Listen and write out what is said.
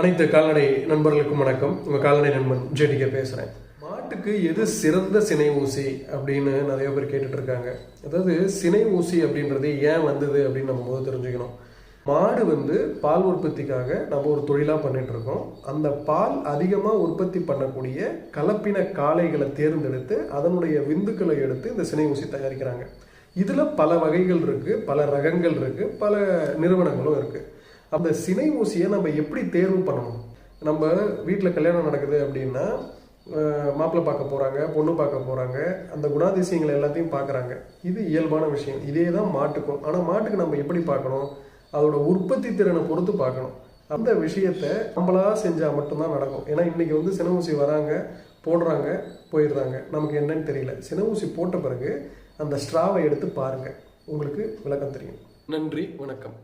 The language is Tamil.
அனைத்து கால்நடை நண்பர்களுக்கும் வணக்கம். உங்கள் கால்நடை நண்பன் ஜெடிகே பேசுகிறேன் மாட்டுக்கு எது சிறந்த சினை ஊசி அப்படின்னு நிறைய பேர் கேட்டுட்டு இருக்காங்க. அதாவது சினை ஊசி அப்படின்றது ஏன் வந்தது அப்படின்னு நம்ம முதல் தெரிஞ்சுக்கணும். மாடு வந்து பால் உற்பத்திக்காக நம்ம ஒரு தொழிலாக பண்ணிட்டு இருக்கோம். அந்த பால் அதிகமாக உற்பத்தி பண்ணக்கூடிய கலப்பின காளைகளை தேர்ந்தெடுத்து அதனுடைய விந்துக்களை எடுத்து இந்த சினை ஊசி தயாரிக்கிறாங்க. இதில் பல வகைகள் இருக்குது பல ரகங்கள் இருக்குது பல நிறுவனங்களும் இருக்குது அந்த சினை ஊசியை நம்ம எப்படி தேர்வு பண்ணணும்? நம்ம வீட்டில் கல்யாணம் நடக்குது அப்படின்னா மாப்பிள்ளை பார்க்க போகிறாங்க பொண்ணு பார்க்க போகிறாங்க அந்த குணாதிசயங்கள் எல்லாத்தையும் பார்க்குறாங்க. இது இயல்பான விஷயம். இதே தான் மாட்டுக்கும். ஆனால் மாட்டுக்கு நம்ம எப்படி பார்க்கணும்? அதோட உற்பத்தி திறனை பொறுத்து பார்க்கணும். அந்த விஷயத்த நம்மளாக செஞ்சால் மட்டும்தான் நடக்கும். ஏன்னா இன்றைக்கி வந்து சின ஊசி வராங்க போடுறாங்க போயிடுறாங்க. நமக்கு என்னன்னு தெரியல. சின ஊசி போட்ட பிறகு அந்த ஸ்ட்ராவை எடுத்து பாருங்கள் உங்களுக்கு விளக்கம் தெரியும். நன்றி வணக்கம்.